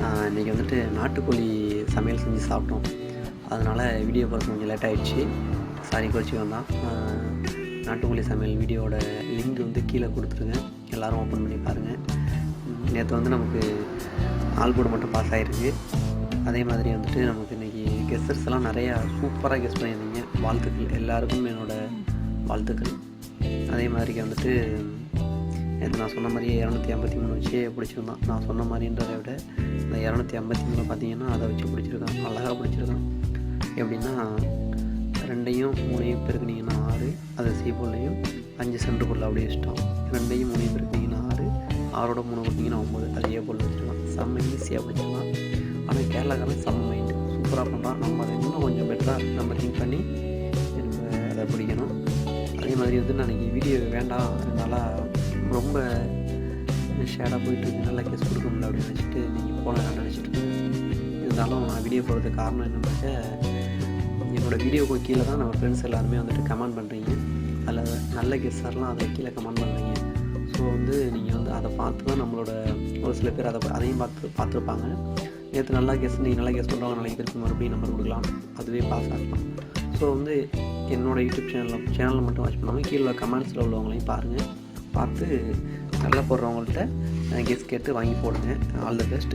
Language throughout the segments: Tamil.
இன்றைக்கி வந்துட்டு நாட்டுக்கோழி சமையல் செஞ்சு சாப்பிட்டோம். அதனால் வீடியோ போகிறது கொஞ்சம் லேட் ஆகிடுச்சு சாரி கோச்சிக்கு வந்தான் நாட்டுக்கோழி சமையல் வீடியோவோட லிங்க் வந்து கீழே கொடுத்துருங்க. எல்லோரும் ஓப்பன் பண்ணி பாருங்கள் நேற்று வந்து நமக்கு ஆல்போர்டு மட்டும் பாஸ் ஆகிருக்கு அதே மாதிரி வந்துட்டு நமக்கு இன்றைக்கி கெஸ்டர்ஸ் எல்லாம் நிறையா சூப்பராக கெஸ்ட் பண்ணியிருந்தீங்க. வாழ்த்துக்கள். எல்லாருக்கும் என்னோடய வாழ்த்துக்கள். அதே மாதிரி வந்துட்டு நேற்று நான் சொன்ன மாதிரியே இரநூத்தி ஐம்பத்தி மூணு வச்சு பிடிச்சிருந்தான். நான் சொன்ன மாதிரின்றதை விட இந்த இரநூத்தி ஐம்பத்தி மூணு பார்த்தீங்கன்னா அதை வச்சு பிடிச்சிருக்கான். அழகாக பிடிச்சிருக்கான். எப்படின்னா ரெண்டையும் மூணையும் பெருக்குனிங்கன்னா ஆறு அதை சீபோல்லையும் அஞ்சு சென்ட்ரு பொருள் அப்படியே வச்சுட்டோம் ரெண்டையும் மூணையும் பெருக்குனிங்கன்னா ஆறு ஆறோட மூணு கொடுத்தீங்கன்னா ஒம்பது அதே பொருள் வச்சுருக்கான். செம்ம ஈஸியாக பிடிச்சிருக்கான் ஆனால் கேரளாக்காரன் செம்ம மைண்டு சூப்பராக பண்ணுறான் நம்ம அதை இன்னும் கொஞ்சம் பெட்டராக நம்ம திங்க் பண்ணி நம்ம அதை பிடிக்கணும். அதே மாதிரி வந்து நான் இன்றைக்கி வீடியோ வேண்டாம். அதனால் ரொம்ப ஷேடாக போயிட்டு இருக்கு. நல்லா கேஸ் கொடுக்க முடியல அப்படின்னு நினச்சிட்டு நீங்கள் போன நினச்சிட்டு இருந்தாலும் நான் வீடியோ போடுறதுக்கு காரணம் என்னன்னாக்க என்னோடய வீடியோக்கு கீழே தான் நம்ம ஃப்ரெண்ட்ஸ் எல்லாருமே வந்துட்டு கமெண்ட் பண்ணுறீங்க அதில் நல்ல கெஸ்டர்லாம் அதில் கீழே கமெண்ட் பண்ணுறீங்க ஸோ வந்து நீங்கள் வந்து அதை பார்த்து தான் நம்மளோட ஒரு சில பேர் அதை அதையும் பார்த்து பார்த்துருப்பாங்க. நேற்று நல்லா கெஸ் நீங்கள் நல்லா கெஸ் பண்ணுறவங்க நாளைக்கு திருப்பி மறுபடியும் நம்பர் கொடுக்கலாம். அதுவே பாஸ் ஆகலாம். ஸோ வந்து என்னோடய யூடியூப் சேனலில் சேனலில் மட்டும் வாட்ச் பண்ணாமல் கீழே கமெண்ட்ஸில் உள்ளவங்களையும் பாருங்கள் பார்த்து நல்லா போடுறவங்கள்ட்ட கெஸ் கேட்டு வாங்கி போடுங்க ஆல் த பெஸ்ட்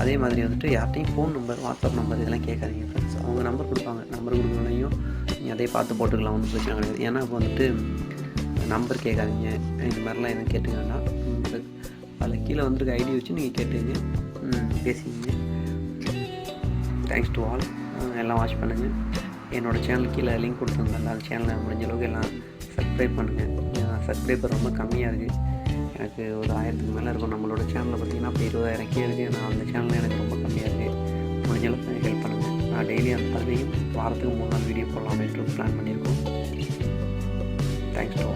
அதே மாதிரி வந்துட்டு யார்ட்டையும் ஃபோன் நம்பர் வாட்ஸ்அப் நம்பர் இதெல்லாம் கேட்காதீங்க ஃப்ரெண்ட்ஸ் அவங்க நம்பர் கொடுப்பாங்க. நம்பர் கொடுக்கணுனையும் நீங்கள் அதே பார்த்து போட்டுக்கலாம் ஒன்றும் பிரச்சனை கிடையாது. ஏன்னா இப்போ வந்துட்டு நம்பர் கேட்காதீங்க. இந்த மாதிரிலாம் எதுவும் கேட்டுக்க வேண்டாம். அதில் கீழே வந்துருக்க ஐடி வச்சு நீங்கள் கேட்டுங்க. பேசிக்கிங்க. தேங்க்ஸ் டு ஆல் எல்லாம் வாட்ச் பண்ணுங்கள் என்னோடய சேனல் கீழே லிங்க் கொடுத்துருந்தேன் அந்த சேனலை முடிஞ்ச அளவுக்கு எல்லாம் சப்ஸ்கிரைப் பண்ணுங்கள் சப்ஸ்கிரைபர் ரொம்ப கம்மியாக இருக்குது எனக்கு ஒரு ஆயிரத்துக்கு மேலே இருக்கும். நம்மளோட சேனலில் பார்த்தீங்கன்னா இப்போ இருபதாயிரம் கே இருக்குது நான் அந்த சேனலில் எனக்கு ரொம்ப கம்மியாக இருக்குது முடிஞ்ச அளவுக்கு ஹெல்ப் பண்ணுங்கள் நான் டெய்லி அந்த பதினையும் வாரத்துக்கு மூணு நாள் வீடியோ போடலாம் அப்படின்ட்டு பிளான் பண்ணியிருக்கோம் தேங்க்ஸ் டு